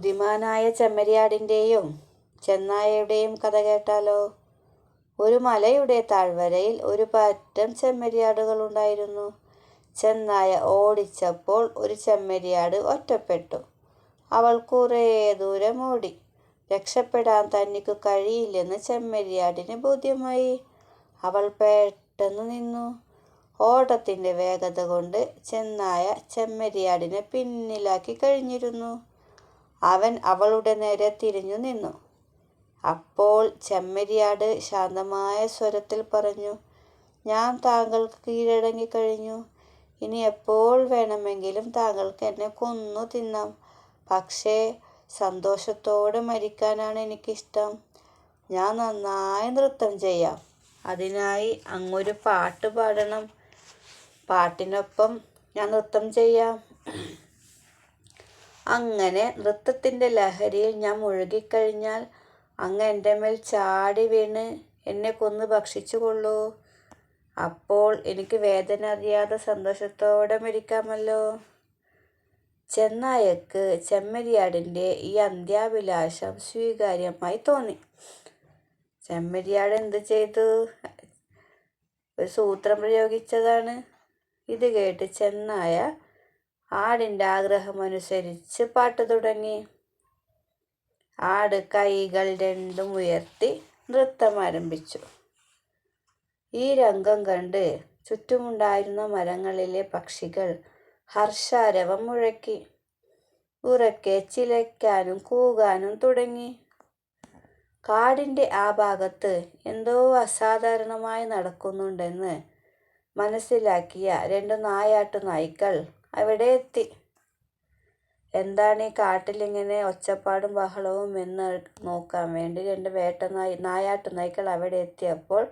ബുദ്ധിമാനായ ചെമ്മരിയാടിന്റെയും ചെന്നായയുടെയും കഥ കേട്ടാലോ? ഒരു മലയുടെ താഴ്വരയിൽ ഒരു പറ്റം ചെമ്മരിയാടുകളുണ്ടായിരുന്നു. ചെന്നായ ഓടിച്ചപ്പോൾ ഒരു ചെമ്മരിയാട് ഒറ്റപ്പെട്ടു. അവൾ കുറേ ദൂരം ഓടി. രക്ഷപ്പെടാൻ തനിക്ക് കഴിയില്ലെന്ന് ചെമ്മരിയാടിന് ബോധ്യമായി. അവൾ പെട്ടെന്ന് നിന്നു. ഓട്ടത്തിന്റെ വേഗത കൊണ്ട് ചെന്നായ ചെമ്മരിയാടിനെ പിന്നിലാക്കി കഴിഞ്ഞിരുന്നു. അവൻ അവളുടെ നേരെ തിരിഞ്ഞു നിന്നു. അപ്പോൾ ചെമ്മരിയാട് ശാന്തമായ സ്വരത്തിൽ പറഞ്ഞു ഞാൻ താങ്കൾക്ക് കീഴടങ്ങി കഴിഞ്ഞു. ഇനി എപ്പോൾ വേണമെങ്കിലും താങ്കൾക്ക് എന്നെ കൊന്നു തിന്നാം. പക്ഷേ സന്തോഷത്തോടെ മരിക്കാനാണ് എനിക്കിഷ്ടം. ഞാൻ നന്നായി നൃത്തം ചെയ്യാം. അതിനായി അങ്ങൊരു പാട്ട് പാടണം. പാട്ടിനൊപ്പം ഞാൻ നൃത്തം ചെയ്യാം. അങ്ങനെ നൃത്തത്തിന്റെ ലഹരിയിൽ ഞാൻ മുഴുകിക്കഴിഞ്ഞാൽ അങ്ങ് എന്റെ മേൽ ചാടി വീണ് എന്നെ കൊന്ന് ഭക്ഷിച്ചു കൊള്ളൂ. അപ്പോൾ എനിക്ക് വേദന അറിയാതെ സന്തോഷത്തോടെ മരിക്കാമല്ലോ. ചെന്നായക്ക് ചെമ്മരിയാടിന്റെ ഈ അന്ത്യാഭിലാഷം സ്വീകാര്യമായി തോന്നി. ചെമ്മരിയാട് എന്ത് ചെയ്തു? ഒരു സൂത്രം പ്രയോഗിച്ചതാണ്. ഇത് കേട്ട് ചെന്നായ ആടിന്റെ ആഗ്രഹമനുസരിച്ച് പാട്ട് തുടങ്ങി. ആട് കൈകൾ രണ്ടും ഉയർത്തി നൃത്തം ആരംഭിച്ചു. ഈ രംഗം കണ്ട് ചുറ്റുമുണ്ടായിരുന്ന മരങ്ങളിലെ പക്ഷികൾ ഹർഷാരവം മുഴക്കി. ഉറക്കെ ചിലയ്ക്കാനും കൂകാനും തുടങ്ങി. കാടിന്റെ ആ ഭാഗത്ത് എന്തോ അസാധാരണമായി നടക്കുന്നുണ്ടെന്ന് മനസ്സിലാക്കിയ രണ്ട് നായാട്ടു നായ്ക്കൾ അവിടെ എത്തി. എന്താണ് ഈ കാട്ടിലിങ്ങനെ ഒച്ചപ്പാടും ബഹളവും എന്ന് നോക്കാൻ വേണ്ടി രണ്ട് വേട്ട നായി നായാട്ടു നായ്ക്കൾ അവിടെ എത്തിയപ്പോൾ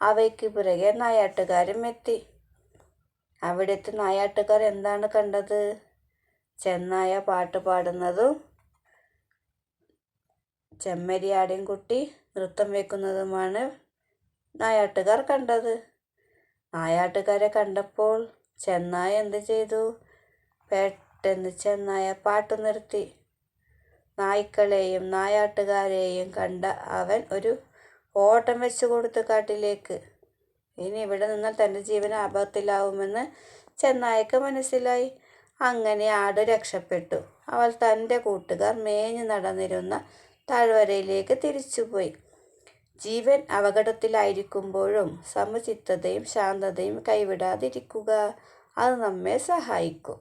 അവയ്ക്ക് പിറകെ നായാട്ടുകാരും എത്തി. അവിടുത്തെ നായാട്ടുകാർ എന്താണ് കണ്ടത്? ചെന്നായ പാട്ട് പാടുന്നതും ചെമ്മരിയാടിൻ കുട്ടി നൃത്തം വെക്കുന്നതുമാണ് നായാട്ടുകാർ കണ്ടത്. നായാട്ടുകാരെ കണ്ടപ്പോൾ ചെന്നായ എന്ത് ചെയ്തു? പെട്ടെന്ന് ചെന്നായ പാട്ട് നിർത്തി. നായ്ക്കളെയും നായാട്ടുകാരെയും കണ്ട അവൻ ഒരു ഓട്ടം വെച്ചു കൊടുത്തു കാട്ടിലേക്ക്. ഇനി ഇവിടെ നിന്നാൽ തന്റെ ജീവൻ ആപത്തിലാവുമെന്ന് ചെന്നായക്ക് മനസ്സിലായി. അങ്ങനെ ആട് രക്ഷപ്പെട്ടു. അവൾ തന്റെ കൂട്ടുകാർ മേഞ്ഞു നടന്നിരുന്ന താഴ്വരയിലേക്ക് തിരിച്ചുപോയി. ജീവൻ അപകടത്തിലായിരിക്കുമ്പോഴും സമചിത്തതയും ശാന്തതയും കൈവിടാതിരിക്കുക അത് നമ്മെ സഹായിക്കും.